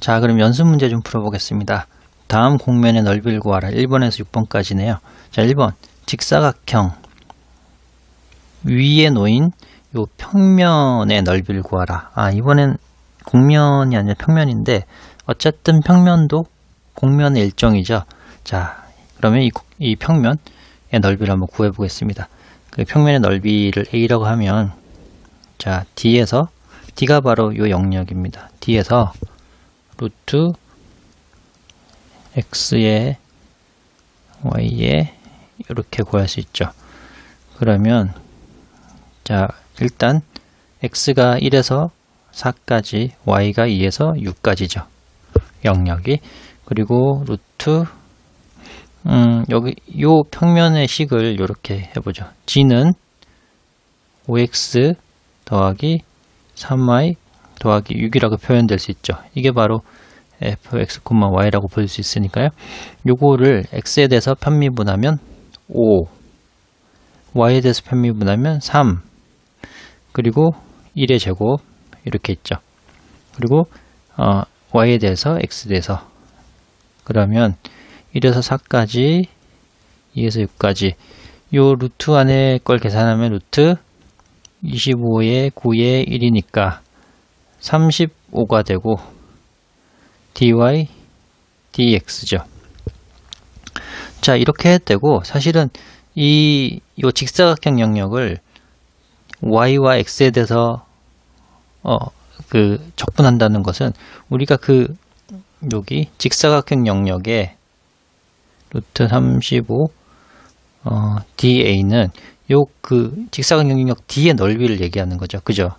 자, 그럼 연습 문제 좀 풀어보겠습니다. 다음 공면의 넓이를 구하라. 1번에서 6번까지네요. 자, 1번. 직사각형 위에 놓인 요 평면의 넓이를 구하라. 아, 이번엔 공면이 아니라 평면인데 어쨌든 평면도 공면의 일종이죠. 자, 그러면 이, 이 평면의 넓이를 한번 구해 보겠습니다. 그 평면의 넓이를 a라고 하면 자, d에서 d가 바로 요 영역입니다. d에서 루트 x에 y에 이렇게 구할 수 있죠. 그러면 자 일단 x가 1에서 4까지 y가 2에서 6까지죠. 영역이 그리고 루트 음, 여기 요 평면의 식을 이렇게 해보죠. g는 5x 더하기 3y 더하기 6이라고 표현될 수 있죠. 이게 바로 fx, y라고 볼 수 있으니까요. 요거를 x에 대해서 편미분하면 5, y에 대해서 편미분하면 3, 그리고 1의 제곱 이렇게 있죠. 그리고 어, y에 대해서 x에 대해서 그러면 1에서 4까지 2에서 6까지 요 루트 안에 걸 계산하면 루트 25에 9에 1이니까 35가 되고 dy dx죠. 자 이렇게 되고 사실은 이, 이 직사각형 영역을 y와 x에 대해서 어, 그 적분한다는 것은 우리가 그 여기 직사각형 영역에 루트 35 어, da는 요 그 직사각형 영역 d의 넓이를 얘기하는 거죠. 그죠?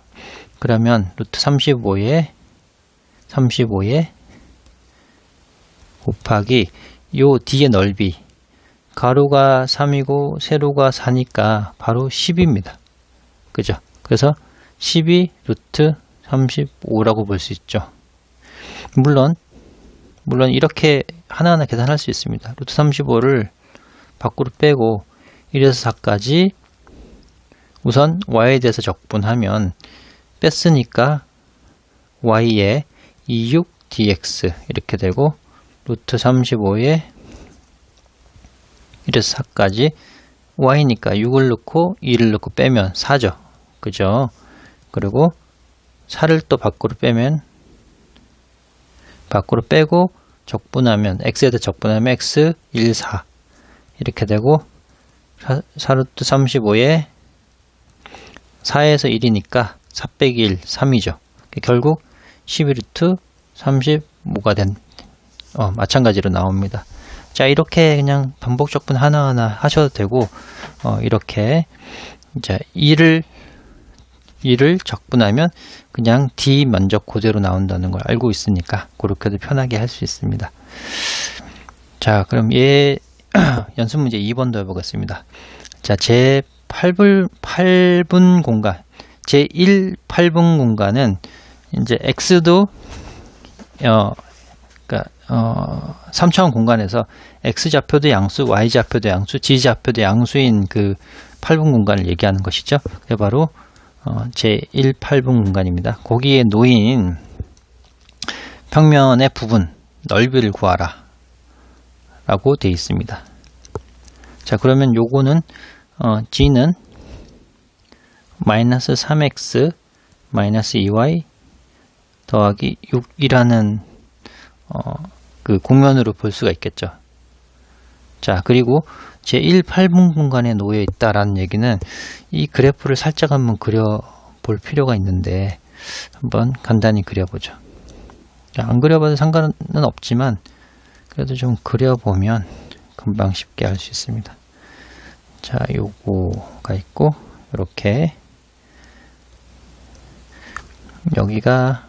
그러면 루트 35에 35에 곱하기 요 d의 넓이 가로가 3이고 세로가 4니까 바로 10입니다. 그죠? 그래서 12 루트 35라고 볼 수 있죠. 물론 물론 이렇게 하나하나 계산할 수 있습니다. 루트 35를 밖으로 빼고 1에서 4까지 우선 y에 대해서 적분하면 뺐으니까 y에 26 dx 이렇게 되고 루트 35에 1에서 4까지 y니까 6을 넣고 2를 넣고 빼면 4죠. 그죠? 그리고 4를 또 밖으로 빼면 밖으로 빼고 적분하면 x에 대해 적분하면 x 1, 4 이렇게 되고 4루트 35에 4에서 1이니까 4 빼기 1, 3이죠. 결국 11루트 35가 된 어, 마찬가지로 나옵니다. 자 이렇게 그냥 반복 적분 하나하나 하셔도 되고 어, 이렇게 이제 2를 2를 적분하면 그냥 D 면적 그대로 나온다는 걸 알고 있으니까 그렇게도 편하게 할 수 있습니다. 자 그럼 얘 연습 문제 2번도 해보겠습니다. 자, 제 8분, 8분 공간, 제 1, 8분 공간은 이제 x도 어, 그러니까 어, 3차원 공간에서 x 좌표도 양수, y 좌표도 양수, z 좌표도 양수인 그 8분 공간을 얘기하는 것이죠. 그게 바로 어, 제 1, 8분 공간입니다. 거기에 놓인 평면의 부분 넓이를 구하라 라고 되어 있습니다. 자 그러면 요거는 어, g는 마이너스 3x 마이너스 2y 더하기 6이라는 어, 그 공면으로 볼 수가 있겠죠. 자, 그리고 제1 8분 공간에 놓여 있다라는 얘기는 이 그래프를 살짝 한번 그려 볼 필요가 있는데 한번 간단히 그려보죠. 자, 안 그려봐도 상관은 없지만 그래도 좀 그려보면 금방 쉽게 알 수 있습니다. 자, 요거가 있고 이렇게 여기가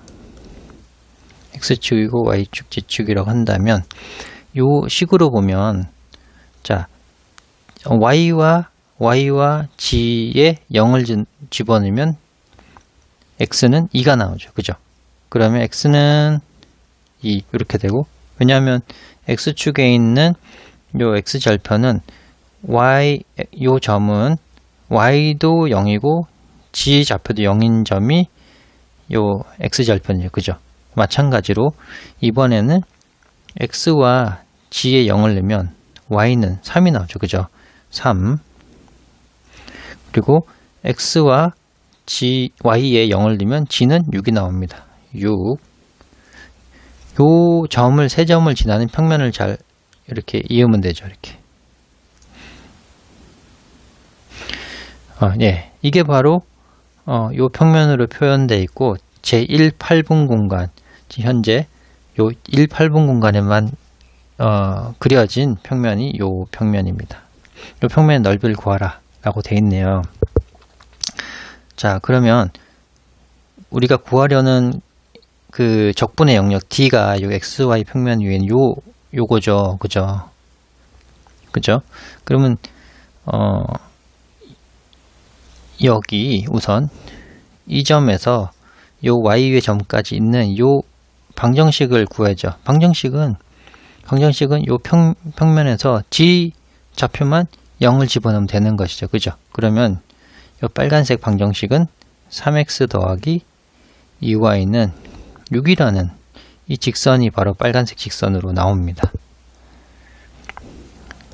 x축이고 y축, z축이라고 한다면 요 식으로 보면 자 y와 y와 g에 0을 집어넣으면 x는 2가 나오죠. 그죠? 그러면 x는 2 이렇게 되고 왜냐하면 x축에 있는 요 x절편은 y 요 점은 y도 0이고 g 좌표도 0인 점이 요 x절편이죠. 그죠? 마찬가지로 이번에는 x와 g에 0을 내면 y는 3이 나오죠. 그죠? 3 그리고 x와 g, y에 0을 넣으면 g는 6이 나옵니다. 6. 요 점을, 세 점을 지나는 평면을 잘 이렇게 이으면 되죠. 이렇게. 어, 예. 이게 바로, 어, 요 평면으로 표현되어 있고, 제1,8분 공간. 현재 요 1, 8분 공간에만, 어, 그려진 평면이 요 평면입니다. 요 평면의 넓이를 구하라. 라고 되어 있네요. 자, 그러면 우리가 구하려는 그 적분의 영역 D가 요 XY 평면 위엔 요, 요거죠. 그죠? 그죠? 그러면, 어, 여기 우선 이 점에서 요 Y의 점까지 있는 요 방정식을 구해죠. 방정식은, 방정식은 요 평, 평면에서 G 좌표만 0을 집어넣으면 되는 것이죠. 그죠? 그러면 이 빨간색 방정식은 3x 더하기 2y는 6이라는 이 직선이 바로 빨간색 직선으로 나옵니다.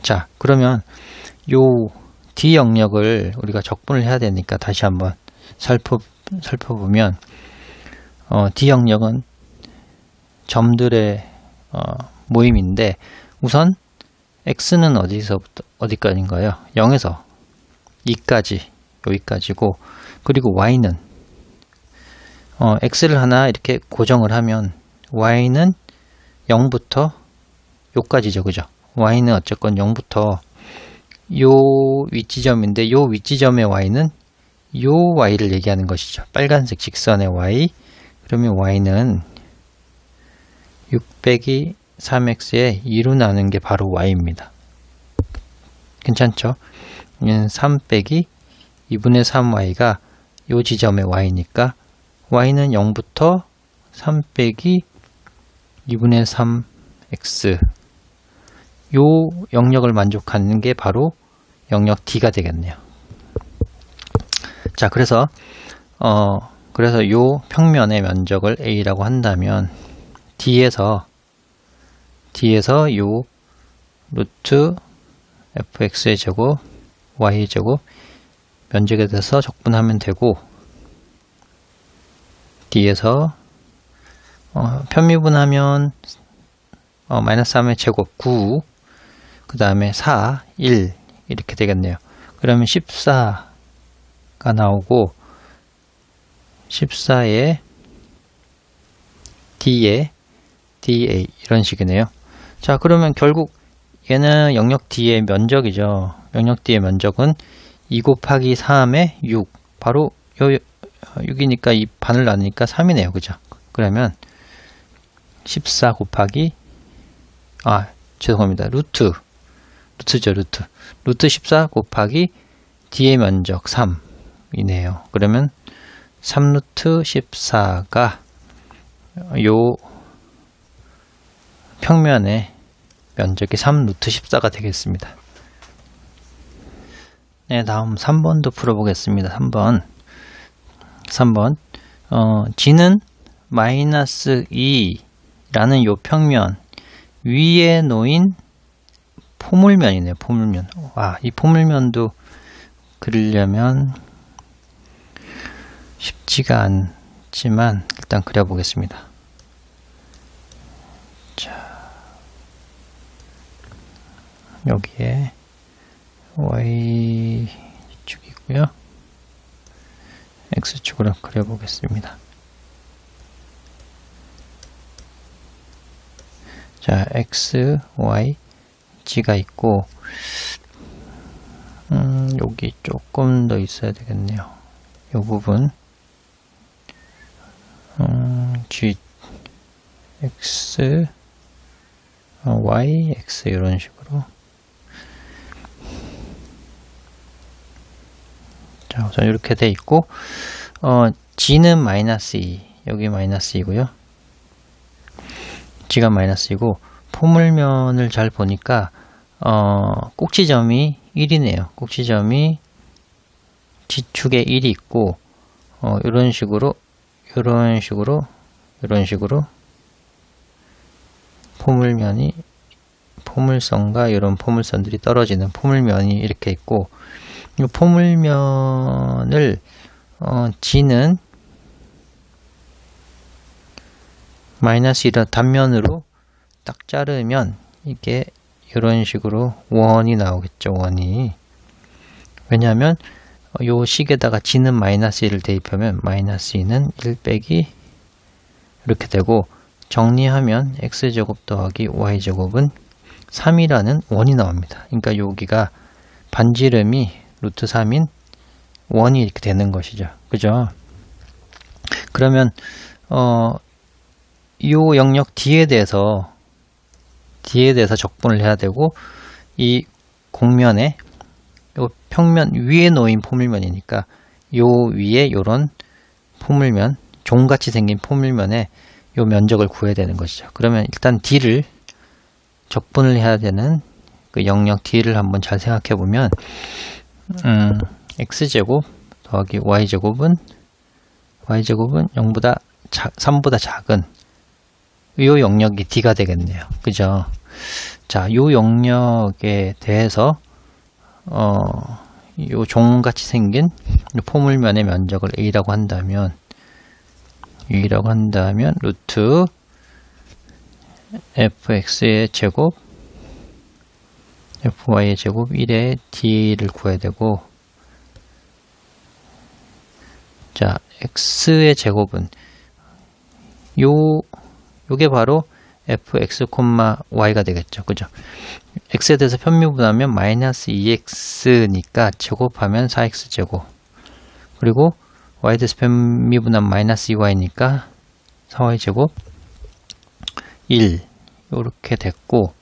자, 그러면 요 D 영역을 우리가 적분을 해야 되니까 다시 한번 살펴, 살펴보면 어, D 영역은 점들의 어, 모임인데 우선 x는 어디서부터 어디까지인가요? 0에서 2까지 여기까지고 그리고 y는 어, x를 하나 이렇게 고정을 하면 y는 0부터 요까지죠 그죠 y는 어쨌건 0부터 요 위치점인데 요 위치점의 y는 요 y를 얘기하는 것이죠. 빨간색 직선의 y. 그러면 y는 6 빼기 3x에 2로 나눈 게 바로 y입니다. 괜찮죠? 3 빼기 2분의 3y가 요 지점의 y니까 y는 0부터 3 빼기 2분의 3x 요 영역을 만족하는 게 바로 영역 D가 되겠네요. 자, 그래서 어 그래서 요 평면의 면적을 A라고 한다면 D에서 D에서 요 루트 fx의 제곱, y의 제곱 면적에 대해서 적분하면 되고 D에서 어, 편미분하면 어, 마이너스 3의 제곱 9, 그 다음에 4, 1 이렇게 되겠네요. 그러면 14가 나오고 14에 D에 DA 이런 식이네요. 자 그러면 결국 얘는 영역 D의 면적이죠. 영역 D의 면적은 2 곱하기 3의 6 바로 요 6이니까 이 반을 나누니까 3이네요. 그죠? 그러면 14 곱하기 아 죄송합니다. 루트 루트죠. 루트 루트 14 곱하기 D의 면적 3이네요. 그러면 3루트 14가 요 평면의 면적이 3루트 14가 되겠습니다. 네, 다음 3번도 풀어보겠습니다. 3번. 3번. 어, G는 마이너스 2라는 요 평면 위에 놓인 포물면이네요. 포물면. 와, 이 포물면도 그리려면 쉽지가 않지만 일단 그려보겠습니다. 여기에 y축이고요. x축으로 그려보겠습니다. 자, x, y, g가 있고 음, 여기 조금 더 있어야 되겠네요. 이 부분 음, g, x, y, x 이런 식으로 자, 우선 이렇게 돼 있고, 어, G는 마이너스 2. 여기 마이너스 2고요. G가 마이너스 2고, 포물면을 잘 보니까, 어, 꼭지점이 1이네요. 꼭지점이 G축에 1이 있고, 어, 이런 식으로, 이런 식으로, 이런 식으로 포물면이 포물선과 이런 포물선들이 떨어지는 포물면이 이렇게 있고 이 포물면을 어, G는 마이너스 1의 단면으로 딱 자르면 이게 이런 식으로 원이 나오겠죠 원이 왜냐하면 어, 요 식에다가 G는 마이너스 1을 대입하면 마이너스 2는 1 빼기 이렇게 되고 정리하면 x제곱 더하기 y제곱은 3이라는 원이 나옵니다. 그러니까 여기가 반지름이 루트 3인 원이 이렇게 되는 것이죠. 그죠? 그러면 어, 요 영역 D에 대해서 D에 대해서 적분을 해야 되고 이 공면에 요 평면 위에 놓인 포물면이니까 요 위에 요런 포물면 종같이 생긴 포물면에 요 면적을 구해야 되는 것이죠. 그러면 일단 D를 적분을 해야 되는 그 영역 D를 한번 잘 생각해 보면 음, x제곱 더하기 y제곱은 y제곱은 0보다 3보다 작은 요 영역이 D가 되겠네요. 그죠? 자, 요 영역에 대해서 어, 요 종같이 생긴 요 포물면의 면적을 A라고 한다면 U라고 한다면 루트 fx의 제곱 fy의 제곱 1의 d를 구해야 되고 자 x의 제곱은 요 요게 바로 fx, y가 되겠죠. 그죠? x에 대해서 편미분하면 마이너스 2x니까 제곱하면 4x 제곱 그리고 y 대해서 편미분하면 마이너스 2y니까 4y 제곱 1 이렇게 됐고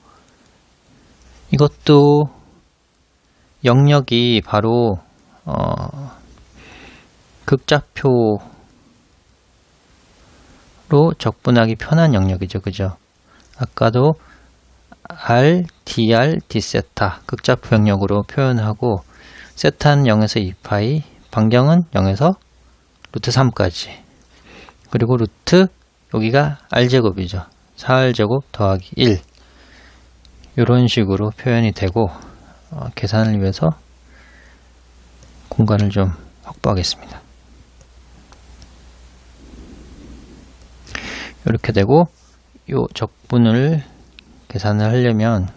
이것도 영역이 바로 어, 극좌표 로 적분하기 편한 영역이죠. 그죠? 아까도 R, dr, d세타 극좌표 영역으로 표현하고 세타는 0에서 2파이 반경은 0에서 루트 3까지 그리고 루트 여기가 r제곱이죠. 4r제곱 더하기 1 이런 식으로 표현이 되고 어, 계산을 위해서 공간을 좀 확보하겠습니다. 이렇게 되고 요 적분을 계산을 하려면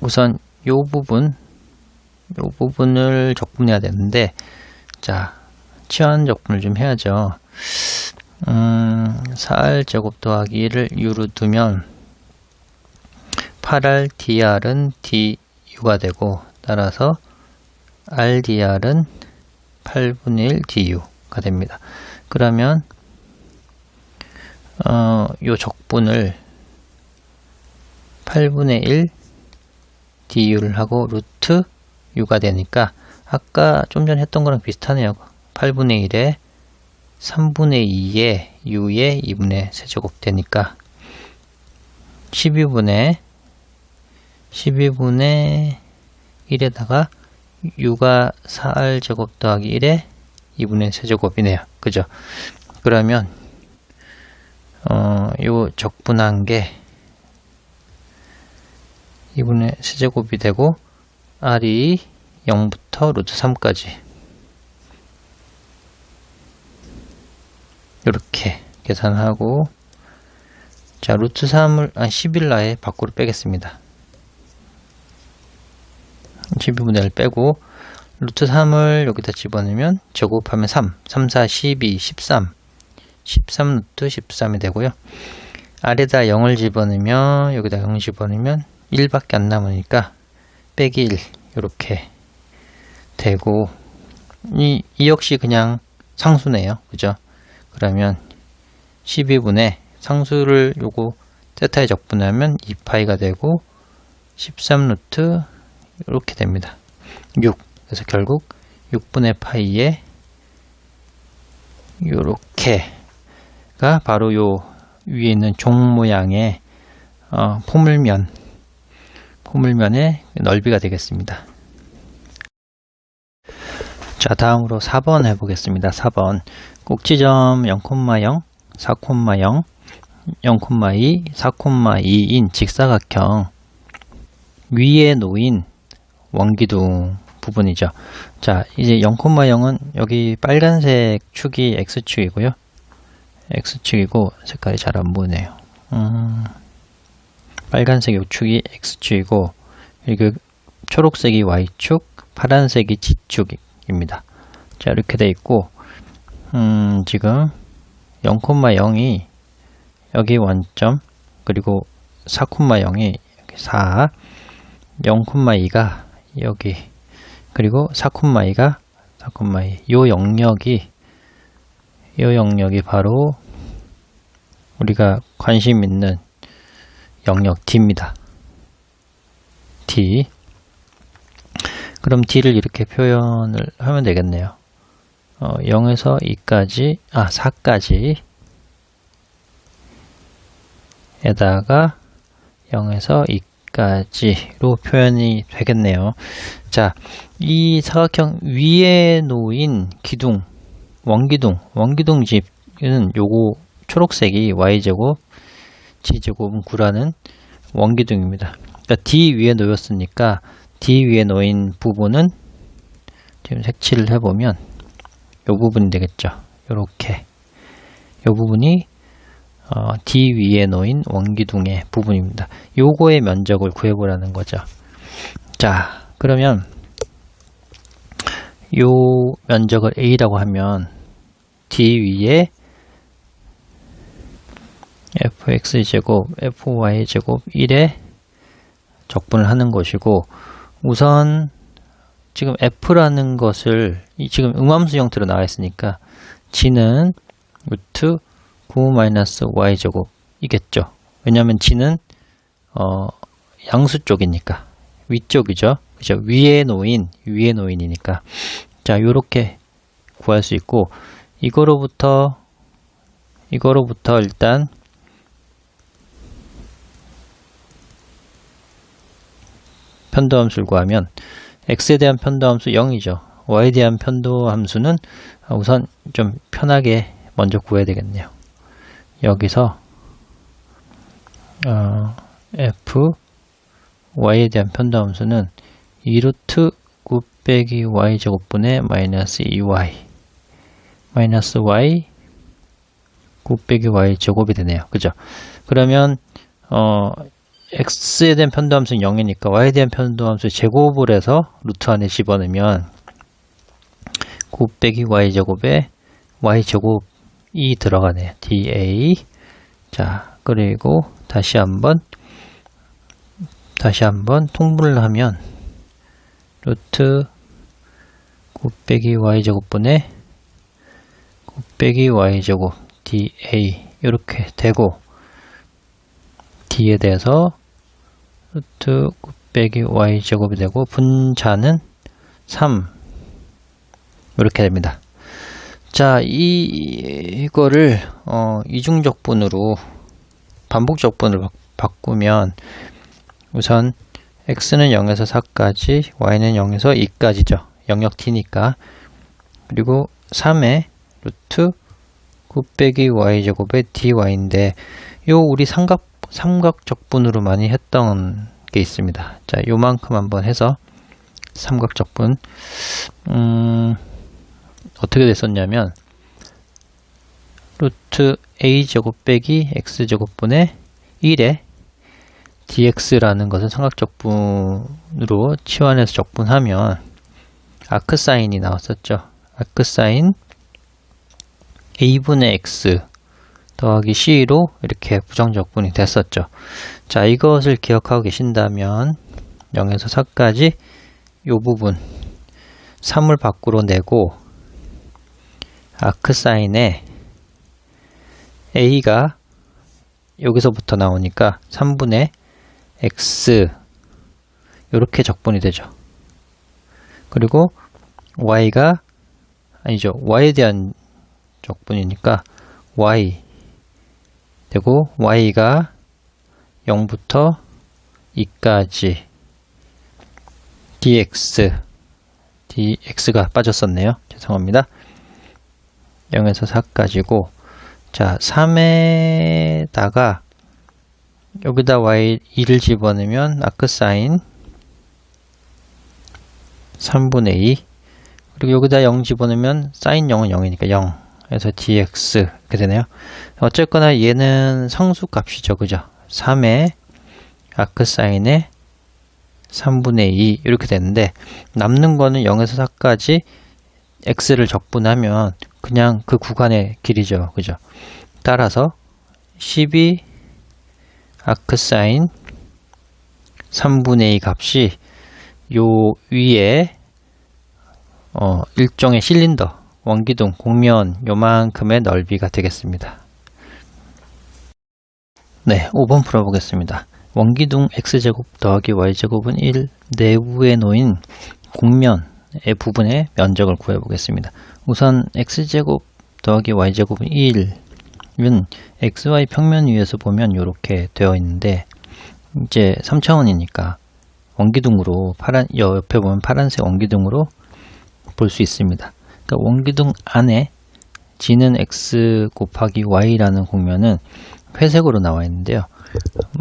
우선 요 부분 요 부분을 적분해야 되는데 자 치환 적분을 좀 해야죠. 음, 4R 제곱 더하기 1을 U로 두면 8R DR은 DU가 되고 따라서 RDR은 8분의 1 DU가 됩니다. 그러면 어, 요 적분을 8분의 1 DU를 하고 루트 U가 되니까 아까 좀 전에 했던 거랑 비슷하네요. 8분의 1에 3분의 2에 u의 2분의 세제곱 되니까 12분의 12분의 1에다가 u가 4r 제곱 더하기 1에 2분의 세제곱이네요. 그죠? 그러면 어, 요 적분한 게 2분의 세제곱이 되고 r이 0부터 루트 3까지. 이렇게 계산하고 자 루트 3을 아 11라에 밖으로 빼겠습니다. 12분의 1 빼고 루트 3을 여기다 집어넣으면 제곱하면 3 3, 4, 12, 13 13 루트 13이 되고요. 아래다 0을 집어넣으면 여기다 0 집어넣으면 1밖에 안 남으니까 빼기 1 이렇게 되고 이, 이 역시 그냥 상수네요. 그죠? 그러면 12분의 상수를 요거 세타에 적분하면 2파이가 되고 13 루트 이렇게 됩니다. 6 그래서 결국 6분의 파이에 요렇게 가 바로 요 위에 있는 종 모양의 어, 포물면 포물면의 넓이가 되겠습니다. 자 다음으로 4번 해보겠습니다. 4번 꼭지점 0,0, 4,0 0,2, 4,2인 직사각형 위에 놓인 원기둥 부분이죠. 자, 이제 0,0은 여기 빨간색 축이 x축이고요. X축이고 색깔이 잘 안 보이네요. 음, 빨간색 요 축이 x축이고 여기 초록색이 y축, 파란색이 g축입니다. 자, 이렇게 돼 있고 음, 지금 0,0이 여기 원점 그리고 4,0이 4 0,2가 여기 그리고 4,2가 4,2 요 영역이 요 영역이 바로 우리가 관심 있는 영역 D입니다. D 그럼 D를 이렇게 표현을 하면 되겠네요. 어, 0에서 2까지 아 4까지 에다가 0에서 2까지로 표현이 되겠네요. 자, 이 사각형 위에 놓인 기둥, 원기둥, 원기둥 집은 요거 초록색이 y제곱, g제곱은 9라는 원기둥입니다. 그러니까 D 위에 놓였으니까 D 위에 놓인 부분은 지금 색칠을 해보면 요 부분이 되겠죠. 요렇게 요 부분이 어, D 위에 놓인 원기둥의 부분입니다. 요거의 면적을 구해보라는 거죠. 자, 그러면 요 면적을 A라고 하면 D 위에 fx제곱, fy제곱 1에 적분을 하는 것이고 우선 지금 f라는 것을 지금 음함수 형태로 나와 있으니까 g는 루트 9-y제곱 이겠죠. 왜냐하면 g는 어, 양수 쪽이니까 위쪽이죠. 그죠? 위에 놓인 위에 놓인이니까 자 요렇게 구할 수 있고 이거로부터 이거로부터 일단 편도함수를 구하면 x에 대한 편도함수 0이죠. y에 대한 편도함수는 우선 좀 편하게 먼저 구해야 되겠네요. 여기서 어, f y에 대한 편도함수는 2루트 9 빼기 y 제곱분의 마이너스 2y 마이너스 y 9 빼기 y 제곱이 되네요. 그죠? 그러면 어, x에 대한 편도함수는 0이니까 y에 대한 편도함수 제곱을 해서 루트 안에 집어넣으면 9 빼기 y 제곱에 y 제곱이 들어가네요. dA 자 그리고 다시 한번 다시 한번 통분을 하면 루트 9 빼기 y 제곱분의 9 빼기 y 제곱 dA 이렇게 되고 d에 대해서 루트 9 빼기 y 제곱이 되고 분자는 3 이렇게 됩니다. 자, 이, 이거를 어, 이중적분으로 반복적분을 바꾸면 우선 x는 0에서 4까지, y는 0에서 2까지죠. 영역 t니까. 그리고 3의 루트 9 빼기 y제곱의 dy인데 요 우리 삼각 삼각적분으로 많이 했던 게 있습니다. 자, 요만큼 한번 해서 삼각적분 음, 어떻게 됐었냐면 루트 a제곱 빼기 x제곱분의 1에 dx라는 것을 삼각적분으로 치환해서 적분하면 아크사인이 나왔었죠. 아크사인 a분의 x 더하기 c로 이렇게 부정적분이 됐었죠. 자, 이것을 기억하고 계신다면 0에서 4까지 이 부분 3을 밖으로 내고 아크 사인에 a가 여기서부터 나오니까 3분의 x 이렇게 적분이 되죠. 그리고 y가 아니죠. y에 대한 적분이니까 y 되고 y가 0부터 2까지 dx dx가 빠졌었네요. 죄송합니다. 0에서 4까지고 자 3에다가 다가 여기다 y 2를 집어넣으면 아크 사인 3분의 2 그리고 여기다 0 집어넣으면 사인 0은 0이니까 0 그래서 dx 이렇게 되네요. 어쨌거나 얘는 상수값이죠. 그죠? 3의 아크사인의 3분의 2 이렇게 되는데 남는 거는 0에서 4까지 x를 적분하면 그냥 그 구간의 길이죠. 그죠? 따라서 12 아크사인 3분의 2 값이 요 위에 어, 일종의 실린더 원기둥 곡면 요만큼의 넓이가 되겠습니다. 네, 5번 풀어보겠습니다. 원기둥 x제곱 더하기 y제곱은 1 내부에 놓인 곡면의 부분의 면적을 구해보겠습니다. 우선 x제곱 더하기 y제곱은 1은 xy 평면 위에서 보면 이렇게 되어 있는데 이제 3차원이니까 원기둥으로 파란 옆에 보면 파란색 원기둥으로 볼 수 있습니다. 그러니까 원기둥 안에 g는 x 곱하기 y라는 공면은 회색으로 나와 있는데요.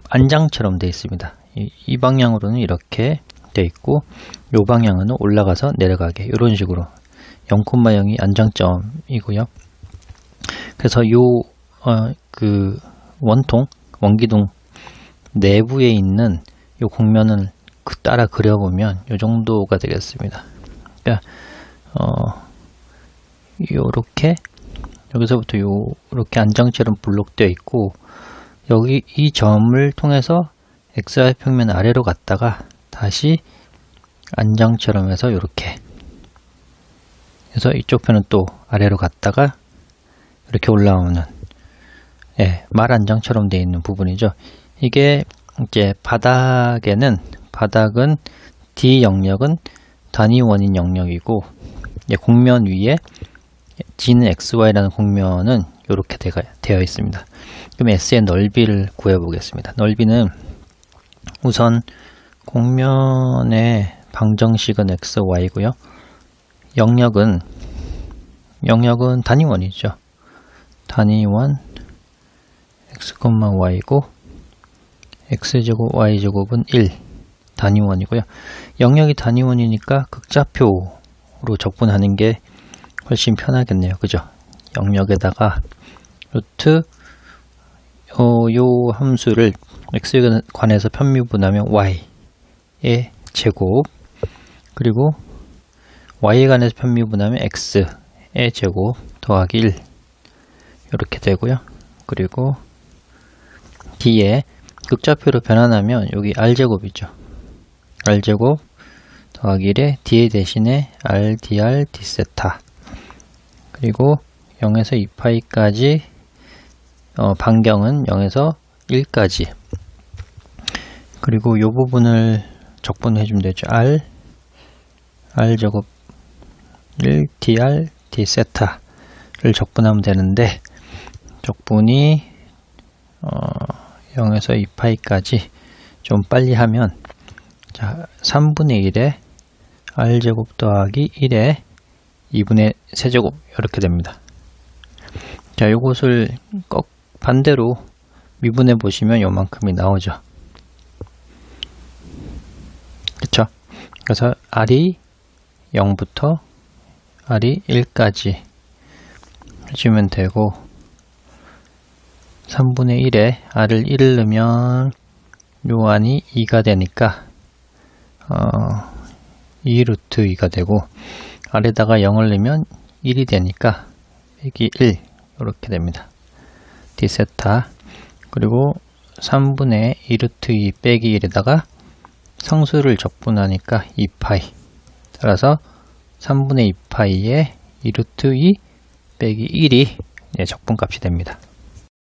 안장처럼 되어 있습니다. 이, 이 방향으로는 이렇게 되어 있고 이 방향은 올라가서 내려가게 이런 식으로 0,0이 안장점이고요. 그래서 요 어, 그 원통 원기둥 내부에 있는 이 공면을 그 따라 그려보면 이 정도가 되겠습니다. 그러니까 어, 요렇게 여기서부터 요렇게 안정처럼 블록되어 있고 여기 이 점을 통해서 XY 평면 아래로 갔다가 다시 안장처럼 해서 이렇게 그래서 이쪽 편은 또 아래로 갔다가 이렇게 올라오는 예, 말 안장처럼 되어 있는 부분이죠. 이게 이제 바닥에는 바닥은 D 영역은 단위 원인 영역이고 공면 위에 G는 XY라는 공면은 이렇게 되어 있습니다. 그럼 S의 넓이를 구해 보겠습니다. 넓이는 우선 공면의 방정식은 XY고요. 영역은 영역은 단위원이죠. 단위원 x, y고 x제곱 y제곱은 1 단위원이고요. 영역이 단위원이니까 극좌표로 적분하는 게 훨씬 편하겠네요. 그죠? 영역에다가 루트 어, 요 함수를 x에 관해서 편미분하면 y의 제곱 그리고 y에 관해서 편미분하면 x의 제곱 더하기 1 이렇게 되고요. 그리고 뒤에 극좌표로 변환하면 여기 r제곱이죠. r제곱 더하기 1에 d 대신에 r, dr, d세타 그리고 0에서 2파이까지 어, 반경은 0에서 1까지 그리고 이 부분을 적분해 주면 되죠. r r 제곱 1 dr d 세타를 적분하면 되는데 적분이 어, 0에서 2파이까지 좀 빨리 하면 자 3분의 1에 r제곱 더하기 1에 2분의 세제곱 이렇게 됩니다. 자, 요것을 꼭 반대로 미분해 보시면 요만큼이 나오죠. 그쵸? 그래서 R이 0부터 R이 1까지 해주면 되고 3분의 1에 R을 1을 넣으면 요 안이 2가 되니까 어, 2루트 2가 되고 아래다가 0을 넣으면 1이 되니까 빼기 1 이렇게 됩니다. 디세타 그리고 3분의 2루트 2 빼기 1에다가 상수를 적분하니까 2파이 따라서 3분의 2파이에 2루트 2 빼기 1이 적분값이 됩니다.